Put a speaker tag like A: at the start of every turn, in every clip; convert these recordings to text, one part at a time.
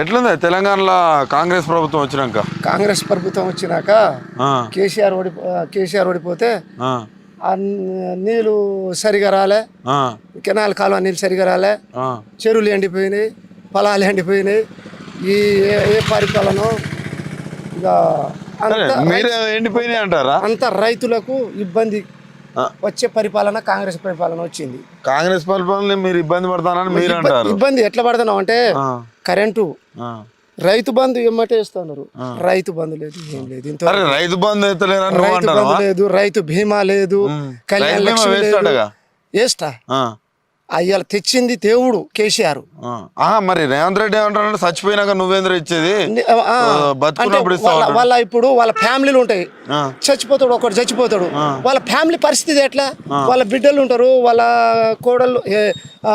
A: ఎట్లుంది? తెలంగాణలో కాంగ్రెస్ ప్రభుత్వం వచ్చినాక?
B: కాంగ్రెస్ ప్రభుత్వం వచ్చినాక కేసీఆర్ ఓడి కేసీఆర్ ఓడిపోతే నీళ్ళు సరిగా రాలే కెనాల్ కాలువ నీళ్ళు సరిగా రాలే. చెరువులు ఎండిపోయినాయి పొలాలు ఎండిపోయినాయి. ఈ ఏ పరిపాలన ఇక
A: ఎండిపోయినాయి అంటారా?
B: అంత రైతులకు ఇబ్బంది. వచ్చే పరిపాలన కాంగ్రెస్ పరిపాలన వచ్చింది.
A: కాంగ్రెస్ పరిపాలన మీరు ఇబ్బంది పడతానని మీరు అంటారు
B: ఇబ్బంది ఎట్లా పడుతున్నాం అంటే కరెంటు. రైతు బంధు ఎమ్మటే ఇస్తున్నారు. రైతు బంధు లేదు ఏం లేదు. ఇంత
A: రైతు బంధు
B: రైతు బంధు లేదు రైతు బీమా లేదు. కళ్యాణ లక్ష్మి లేదు. వేస్తా అయ్యాల తెచ్చింది దేవుడు కేసీఆర్.
A: మరి రేవంత్ రెడ్డి ఏమంటారంటే చచ్చిపోయినాక నువ్వేంద్ర ఇచ్చేది?
B: వాళ్ళ ఇప్పుడు వాళ్ళ ఫ్యామిలీలు ఉంటాయి. చచ్చిపోతాడు ఒకటి చచ్చిపోతాడు. వాళ్ళ ఫ్యామిలీ పరిస్థితి ఎట్లా? వాళ్ళ బిడ్డలు ఉంటారు వాళ్ళ ఆ,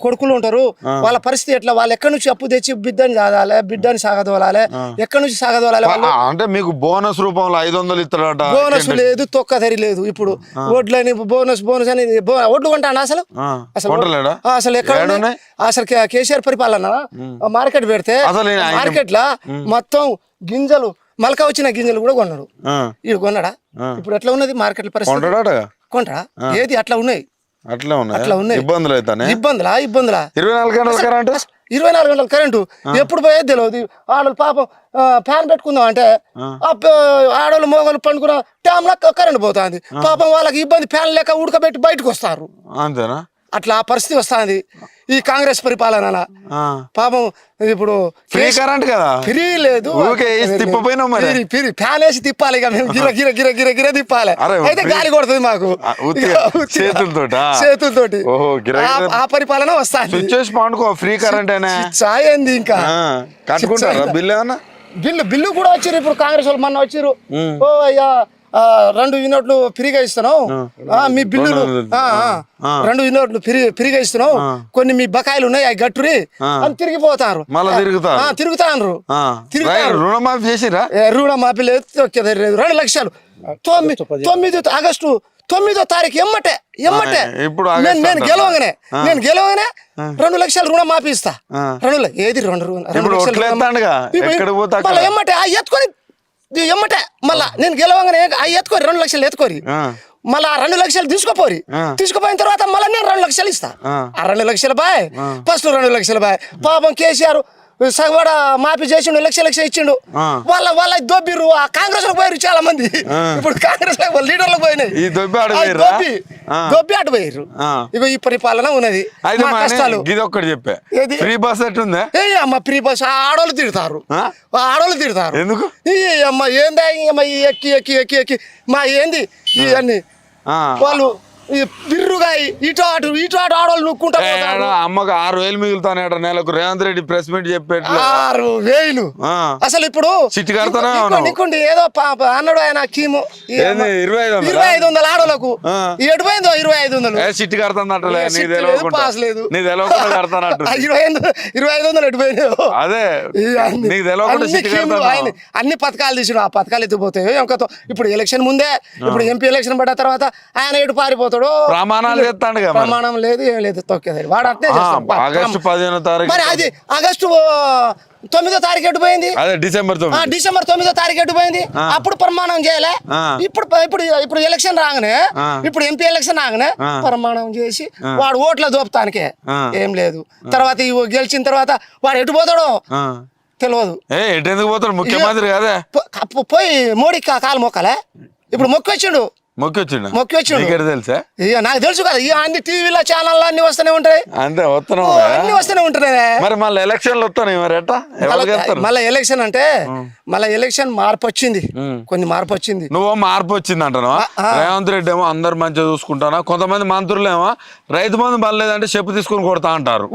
B: కొడుకులు ఉంటారు. వాళ్ళ పరిస్థితి ఎట్లా? వాళ్ళు ఎక్కడి నుంచి అప్పు తెచ్చి బిడ్డని సాగాలి బిడ్డని సాగదోలాలి? ఎక్కడి నుంచి సాగదోలాలి
A: అంటే మీకు బోనస్ రూపంలో ఐదు వందలు ఇస్తాడట
B: బోనస్ లేదు తొక్కదరి లేదు ఇప్పుడు. వడ్లని బోనస్ బోనస్ అని వడ్లు కొంటాను అసలు? అసలు అసలు ఎక్కడ? అసలు కేసీఆర్ పరిపాలన మార్కెట్ పెడితే మార్కెట్లా మొత్తం గింజలు మలక వచ్చిన గింజలు కూడా కొన్నాడు ఇది కొన్నాడా? ఇప్పుడు ఎట్లా ఉన్నది మార్కెట్ పరిస్థితి? కొంటాడా? ఏది అట్లా ఉన్నాయి?
A: అట్లా ఉన్నాయి.
B: అట్లా ఉన్నాయి.
A: ఇబ్బందులు అవుతానే
B: ఇబ్బందులా? ఇబ్బందులా?
A: ఇరవై నాలుగు గంటల కరెంట్?
B: ఇరవై నాలుగు గంటల కరెంటు ఎప్పుడు పోయేది తెలియదు ఆడోళ్ళు పాపం ఫ్యాన్ పెట్టుకుందాం అంటే ఆ. ప- ఆడోళ్ళు మోగోళ్ళు పండుకున్న ట్యామ్లో కరెంట్ పోతుంది. పాపం వాళ్ళకి ఇబ్బంది ఫ్యాన్ లేక ఉడకబెట్టి బయటకు వస్తారు.
A: అంతేనా?
B: అట్లా ఆ పరిస్థితి వస్తుంది. ఈ కాంగ్రెస్ పరిపాలన. పాపం ఇప్పుడు
A: ఫ్రీ కరెంట్ కదా?
B: ఫ్రీ లేదు.
A: ఊరికే వేసి తిప్పపోయినావు మరి.
B: Free- free. ఫ్యాన్ వేసి తిప్పాలి ఇక మేము. గిర గిర గిర గిర గిర తిప్పాలి. అయితే గాలి కొడుతుంది మాకు.
A: చేతులతోటా?
B: ఆ- పరిపాలన
A: చేసి పండుకో ఫ్రీ కరెంట్
B: చాయంది ఇంకా.
A: కట్టుకుంటారా? బిల్లు
B: బిల్లు బిల్లు కూడా వచ్చారు ఇప్పుడు కాంగ్రెస్ వాళ్ళు మొన్న వచ్చారు ఓ అయ్యా రెండు యూనిట్లు ఫ్రీగా ఇస్తున్నావు. ఆ, మీ బిల్లులు
A: రెండు
B: ఆ, ఆ, రెండు యూనిట్లు ఫ్రీ ఫ్రీగా ఇస్తున్నావు. కొన్ని మీ బకాయిలు ఉన్నాయి అవి గట్టురి అని తిరిగిపోతారు.
A: మళ్ళా తిరుగుతారు. రుణమాఫీ చేసిరా
B: ఏ, రుణ మాఫీ లేదు రెండు లక్షలు. తొమ్మిది తొమ్మిది ఆగస్టు తొమ్మిదో తారీఖు ఎమ్మటే ఎమ్మటే.
A: ఇప్పుడు
B: నేను. గెలవగానే నేను గెలవగానే రెండు లక్షలు రుణ మాఫీ ఇస్తా.
A: ఆ.
B: రెండు ఏది రెండు రుణం- ఎమ్మటే ఎత్తుకొని ఎమ్మటే మళ్ళా నేను గెలవగానే ఆ ఎత్తుకోరి రెండు లక్షలు ఎత్తుకోరి. మళ్ళా ఆ రెండు లక్షలు తీసుకోపోరి. తీసుకుపోయిన తర్వాత మళ్ళీ నేను రెండు లక్షలు ఇస్తా.
A: ఆ.
B: రెండు లక్షలు బాయ్. ఫస్ట్ రెండు లక్షలు బాయ్. పాపం కేసీఆర్ సగవాడ మాఫీ చేసిండు లక్ష లక్ష ఇచ్చిండు. వాళ్ళ వాళ్ళ దొబ్బిర్రు ఆ కాంగ్రెస్లో పోయారు చాలా మంది ఇప్పుడు కాంగ్రెస్లో లీడర్లు పోయినాయి.
A: దొబ్బి?
B: దొబ్బి అటు పోయారు. ఇగో ఈ పరిపాలన ఉన్నది. కష్టాలు.
A: ఇది ఒక్కటి చెప్పా? Free bus ఎట్టుందా?
B: ఏ అమ్మ ప్రీ బస్ ఆడోళ్ళు తిడతారు. ఆడోళ్ళు తిడతారు.
A: ఎందుకు?
B: ఈ అమ్మ ఏందా ఎక్కి ఎక్కి ఎక్కి ఎక్కి. మా ఏంది? ఇవన్నీ. వాళ్ళు బిర్రుగా ఇటు అటు ఇటు అటు ఆడోళ్ళు నుక్కుంటా
A: ఏ,
B: పోతారు.
A: ఆడ అమ్మకు ఆరు వేలు మిగులుతానేట నెలకు రేవంత్ రెడ్డి ప్రెస్ మీట్ చెప్పేట్లు.
B: ఆరు వేలు. అసలు ఇప్పుడు
A: చిట్టి కడతానే.
B: నిక్కుండి ఏదో పా- పా- అన్నాడు ఆయన కీము.
A: ఏంది, ఇరవై ఐదు?
B: ఇరవై ఐదు వందల ఆడోళ్ళకు.
A: ఆ.
B: ఈ ఎటు పోయిందో ఇరవై ఐదు వందలు?
A: సిట్టి కడతానట్టలే
B: ఏ
A: నీ
B: సిట్టి
A: తెలవకుండా.
B: పాస్ లేదు.
A: నీ కడతానట్టు.
B: ఇరవై ఐదు ఇరవై ఐదు వందలు ఎటు పోయినాయో?
A: అదే. నీకు తెలవకుండా
B: అన్ని
A: సిట్టి కడతాను
B: అన్ని పథకాలు తీసిన ఆ పథకాలు ఎత్తిపోతాయి ఇంకతో ఇప్పుడు ఎలక్షన్ ముందే ఇప్పుడు ఎంపీ ఎలక్షన్ పడ్డ తర్వాత ఆయన ఎటు పారిపోతాడు?
A: ప్రమాణాలు చేస్తాడుగా మరి.
B: ప్రమాణం లేదు ఏం లేదు తొక్కేది వాడు అట్నే చేస్తాడు.
A: ఆగస్టు పదిహేనో తారీఖు
B: మరి అది ఆగస్టు తొమ్మిదో తారీఖు ఎటు పోయింది?
A: అదే డిసెంబర్
B: డిసెంబర్ తొమ్మిదో తారీఖు ఎటు పోయింది? అప్పుడు ప్రమాణం చేయలే. ఇప్పుడు ఇప్పుడు ఇప్పుడు ఎలక్షన్ రాగానే. ఇప్పుడు ఎంపీ ఎలక్షన్ రాగానే. ప్రమాణం చేసి వాడు ఓట్ల దోపుతానికే. ఏం లేదు. తర్వాత గెలిచిన తర్వాత వాడు ఎటు పోతాడో. తెలియదు
A: ఏ ఎటెందుకు పోతాడు? ముఖ్యమంత్రి కాదే.
B: పోయి మోడీకి కా- కాలు మొక్కలే ఇప్పుడు మొక్కి వచ్చిండు.
A: మొక్కి వచ్చిండు
B: మొక్కి వచ్చిండు.
A: నీకెట తెలుసా?
B: ఇక నాకు తెలుసు కదా ఇక అన్ని టీవీలో అన్ని వస్తూనే ఉంటాయి.
A: అంతే
B: అన్ని వస్తూనే ఉంటున్నాయి
A: మరి మళ్ళీ ఎలక్షన్లు మరి ఎట్టా
B: మళ్ళీ ఎలక్షన్ అంటే మళ్ళీ ఎలక్షన్ మార్పు వచ్చింది. కొన్ని మార్పు వచ్చింది.
A: నువ్వు మార్పు వచ్చింది అంటాను రేవంత్ రెడ్డి ఏమో అందరు మంచిగా చూసుకుంటానా? కొంతమంది మంత్రులు ఏమో రైతు బంధు బలేదంటే చెప్పు తీసుకుని కొడతా అంటారు.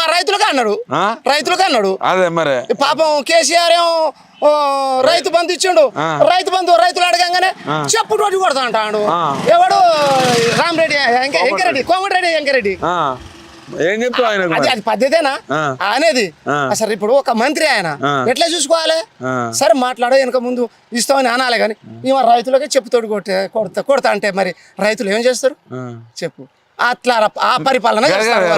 B: మా రైతులుగా అన్నాడు? రైతులుగా అన్నాడు.
A: అదే మరి.
B: పాపం కేసీఆర్ ఏమో రైతు బంధు ఇచ్చిండు. రైతు బంధు రైతులు అడగంగానే చెప్పు రోడ్డు కొడతా అంటాడు. ఎవడు? రామరెడ్డి ఎంక- ఎంకరెడ్డి కోమటిరెడ్డి ఎంకరెడ్డి.
A: ఏం చెప్తావు ఆయనకు
B: అది పద్ధతేనా. అనేది. అసలు ఇప్పుడు ఒక మంత్రి ఆయన. ఎట్లా చూసుకోవాలి. సరే మాట్లాడో వెనక ముందు ఇస్తామని అనాలి కానీ మరి రైతులకే చెప్పుతోడు కొట్టే కొడతా కొడతా అంటే మరి రైతులు ఏం చేస్తారు. చెప్పు. అట్లా ఆ పరిపాలన.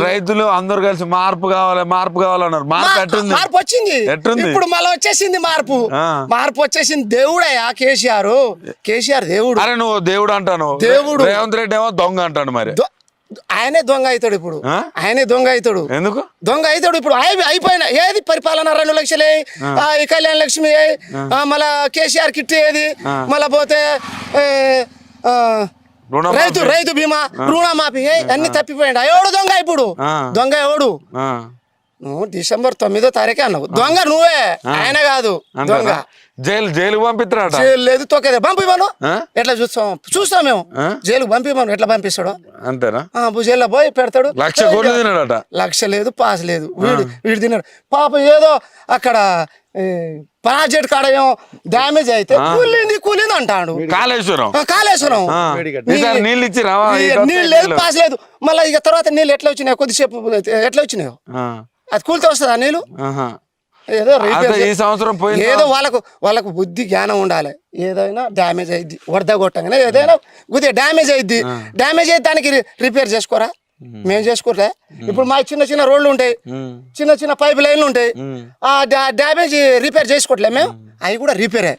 A: రైతులు అందరు కలిసి మార్పు కావాలి మార్పు కావాలన్నారు. మార్పు
B: మార్పు వచ్చింది? ఇప్పుడు మళ్ళీ వచ్చేసింది మార్పు. మార్పు వచ్చేసింది దేవుడయ్యా కేసీఆర్. కేసీఆర్ దేవుడు.
A: అరే నువ్వు దేవుడు అంటాను.
B: దేవుడు.
A: రేవంత్ రెడ్డి ఏమో దొంగ అంటాడు మరి.
B: ఆయనే దొంగ అవుతాడు ఇప్పుడు? ఆయనే దొంగ అవుతాడు.
A: ఎందుకు?
B: దొంగ అవుతాడు ఇప్పుడు. అయి- అయిపోయిన ఏది పరిపాలన రెండు లక్షలు వేయి, ఆ, ఈ కళ్యాణ లక్ష్మి మళ్ళా కేసీఆర్ కిట్ ఏది? మళ్ళా పోతే. రైతు రైతు బీమా రుణమాఫీ అన్ని తప్పిపోయాడు. ఎవడు దొంగ ఇప్పుడు. దొంగ ఎవడు? నువ్వు డిసెంబర్ తొమ్మిదో తారీఖే అన్నావు. దొంగ నువ్వే. ఆయన కాదు. దొంగ.
A: జైలు జైలుకు పంపిస్తున్నాట
B: జైలు లేదు తొక్కేదే పంపిమను? ఎట్లా చూస్తాం? చూస్తాం మేము.
A: ఆ?
B: జైలుకు పంపిమను ఎట్లా పంపిస్తాడు?
A: అంతేనా?
B: జైల్లో పోయి పెడతాడు.
A: లక్ష కోట్లు తిన్నాడట
B: లక్ష లేదు పాస్ లేదు. వీడు వీడు తిన్నాడు పాప ఏదో అక్కడ ఏ, ప్రాజెక్ట్ కాడ ఏమో డ్యామేజ్ అయితే కూలింది కూలింది అంటాడు.
A: కాళేశ్వరం.
B: కాళేశ్వరం.
A: నీళ్ళు ఇచ్చిరా
B: ఈ నీళ్ళు లేదు పాస్ లేదు. మళ్ళీ ఇక తర్వాత నీళ్ళు ఎట్లా వచ్చినాయో కొద్దిసేపు ఎట్లా వచ్చినాయో? అది కూలితే వస్తుందా నీళ్ళు? ఏదో
A: ఈ సంవత్సరం పోయింది?
B: ఏదో వాళ్ళకు వాళ్ళకు బుద్ధి జ్ఞానం ఉండాలి. ఏదైనా డ్యామేజ్ అయింది వరద కొట్టగానే ఏదైనా కొద్దిగా డ్యామేజ్ అయింది డ్యామేజ్ అయితే దానికి రిపేర్ చేసుకోరా? మేము. చేసుకోలే ఇప్పుడు మా చిన్న చిన్న రోడ్లు ఉంటాయి. చిన్న చిన్న పైప్ లైన్లు ఉంటాయి. ఆ డ్యామేజ్ రిపేర్ చేసుకోవట్లే మేము. అవి కూడా రిపేరే.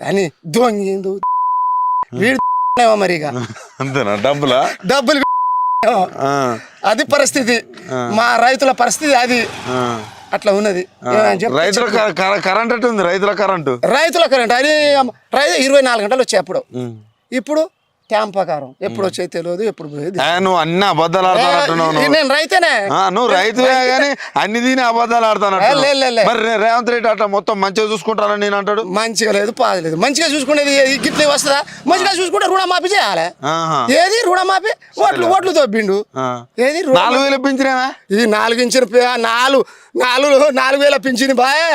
B: అని దొంగిందు వీడు మరి ఇక.
A: అంతేనా? డబ్బులా?
B: అది పరిస్థితి. మా రైతుల పరిస్థితి అది. అట్లా ఉన్నది.
A: రైతుల కరెంట్ ఉంది రైతుల కరెంటు?
B: రైతుల కరెంట్. రైతు ఇరవై నాలుగు గంటలు వచ్చాయి అప్పుడు. ఇప్పుడు ట్యాంప్ ప్రకారం ఎప్పుడు వచ్చేది తెలియదు ఎప్పుడు పోయేది
A: నువ్వు అన్ని అబద్ధాలు ఆడుతున్నట్టున్నావు
B: నేను రైతేనే.
A: నువ్వు రైతువే కానీ అన్ని దీని అబద్ధాలు
B: లే.
A: మరి రేవంత్ రెడ్డి అట్లా మొత్తం మంచిగా చూసుకుంటానని నేను అంటాడు?
B: మంచిగా లేదు పాదు లేదు. మంచిగా చూసుకునేది గిట్లే వస్తుందా? మంచిగా చూసుకుంటే రుణమాఫీ చేయాలి. ఏది రుణమాఫీ? ఓట్లు ఓట్లు
A: ఆ.
B: ఏది
A: నాలుగు వేలు పెంచినావా
B: ఇది నాలుగు ఇంచిన నాలుగు నాలుగు నాలుగు వేల పింఛని బాయ్.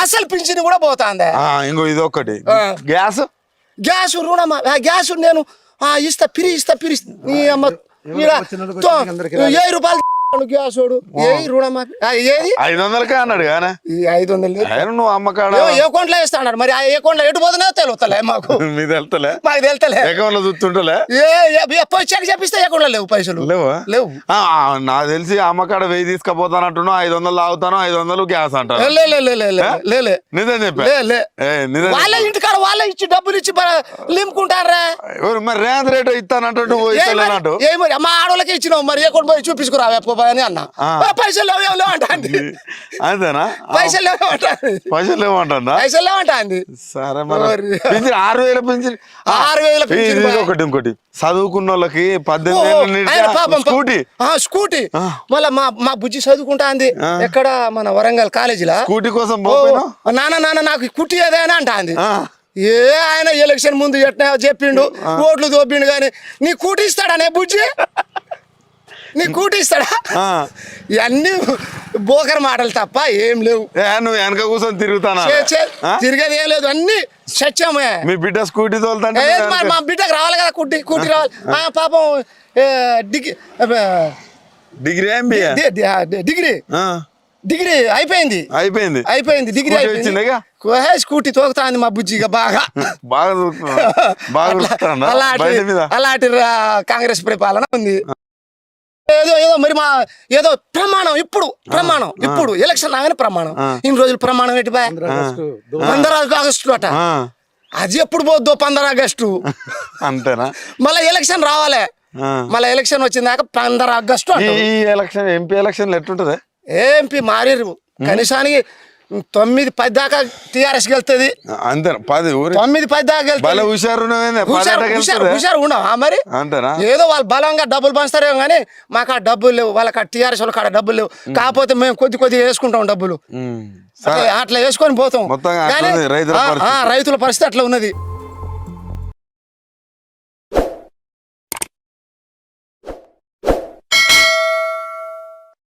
B: అసలు పింఛని కూడా పోతాందే.
A: ఇంకో ఇది ఒక్కటి
B: ఆ.
A: గ్యాస్?
B: గ్యాస్ రుణమా? గ్యాస్ నేను ఆ, ఇస్తా పిరి ఇస్తా పిరి. అమ్మ ఏ రూపాయలు గ్యాస్ వాడు ఏ రుణమాఫీ. ఆ, ఏది?
A: ఐదు వందలకే అన్నాడు కానీ
B: ఈ ఐదు వందలు
A: నువ్వు అమ్మకాడ
B: ఏ- కొంట్లో వేస్తా అన్నాడు. మరి ఆ ఏ కొంట్లో ఎటు పోతున్నా తెలుస్తలే మాకు. తెలుతలే
A: చూస్తుంటలే?
B: ఏ చెక్ లేవు పైసలు.
A: లేవా?
B: లేవు.
A: నాకు తెలిసి అమ్మకాడ వెయ్యి తీసుకుపోతానంటున్నావు ఐదు వందలు తాగుతాను ఐదు వందలు గ్యాస్ అంటారు.
B: లే లే లే లే లే లే లే.
A: నిజం చెప్పా?
B: వాళ్ళ ఇంటికాడ వాళ్ళే ఇచ్చి డబ్బులు ఇచ్చి లింపుకుంటారా
A: మరి ఇస్తానంటాడు నువ్వు
B: ఏ మరి-
A: ఇస్తలేనట్టు
B: ఏ మరి మా ఆడవాళ్ళకి ఇచ్చినావు మరి ఏ కొన్ని పోయి అని అన్న. పైసలు లేవు లేవు అంటాంది.
A: అంతేనా?
B: పైసలు లేవు అంటాంది.
A: పైసలు లేవంటుందా
B: పైసలు లేవు అంటాంది.
A: సరే మరి. పింఛన్ ఆరు వేల పింఛన్.
B: ఆరు వేల పింఛన్.
A: ఒకటి ఇంకోటి. చదువుకున్న వాళ్ళకి పద్దెనిమిది స్కూటీ.
B: ఆ, స్కూటీ. మళ్ళా మా మా బుజ్జి చదువుకుంటా అంది
A: ఆ.
B: ఎక్కడ? మన వరంగల్ కాలేజీలా.
A: స్కూటీ కోసం
B: నాన్న నాన్న నాకు కుట్టి ఏదైనా అంటా అంది
A: ఆ.
B: ఏ ఆయన ఎలక్షన్ ముందు ఎట్లా చెప్పిండు? ఓట్లు దోపిండు కానీ నీ కూటి ఇస్తాడానే బుజ్జి? నీ కూటి ఇస్తాడా
A: ఆ.
B: ఇవన్నీ బోకర్ మాటలు తప్ప ఏం లేవు.
A: ఏ, నువ్వు వెనక కూర్చొని తిరుగుతానా?
B: తిరిగేది ఏం లేదు అన్ని సత్యమే
A: మీ బిడ్డ స్కూటీ తోలుతుంటే
B: మా- బిడ్డకు రావాలి కదా కుట్టి కుట్టి రావాలి. ఆ, పాపం ఏ, డిగ్రీ
A: డిగ్రీ ఎంబీఏ
B: డి- డిగ్రీ. డిగ్రీ అయిపోయింది.
A: అయిపోయింది.
B: అయిపోయింది డిగ్రీ అయిపోయింది. స్కూటీ తోకుతాంది మా బుజ్జిగా బాగా.
A: బాగా
B: అలాంటి అలాంటి కాంగ్రెస్ పరిపాలన ఉంది. ఏదో ఏదో మరి మా ఏదో ప్రమాణం ఇప్పుడు ప్రమాణం ఇప్పుడు. ఎలక్షన్ రాగానే ప్రమాణం. ఇన్ని రోజులు ప్రమాణం ఏంటి బాయ్? పంద్ర ఆగస్టు అట.
A: ఆ,
B: అది ఎప్పుడు పోద్దో పంద్ర ఆగస్టు.
A: అంతేనా?
B: మళ్ళీ ఎలక్షన్ రావాలి. మళ్ళీ ఎలక్షన్ వచ్చిందాక పంద్ర ఆగస్టు
A: ఈ ఎలక్షన్ ఎంపీ ఎలక్షన్ ఎట్లుంటది
B: ఏంపి మారిరు. కనీసానికి తొమ్మిది పది దాకా టీఆర్ఎస్ గెలుతుంది.
A: అంతేనా పది
B: తొమ్మిది పది దాకా
A: వెళ్తుందే?
B: హుషారు ఉండవా మరి?
A: అంతేనా?
B: ఏదో వాళ్ళు బలంగా డబ్బులు పంచుతారేమో కానీ మాకు ఆ డబ్బులు లేవు. వాళ్ళకి ఆ టీఆర్ఎస్ వాళ్ళకి ఆడ డబ్బులు లేవు. కాకపోతే మేము కొద్ది కొద్ది వేసుకుంటాం డబ్బులు. అట్లా వేసుకొని పోతాం. కానీ, ఆ, ఆ. రైతుల పరిస్థితి అట్లా ఉన్నది.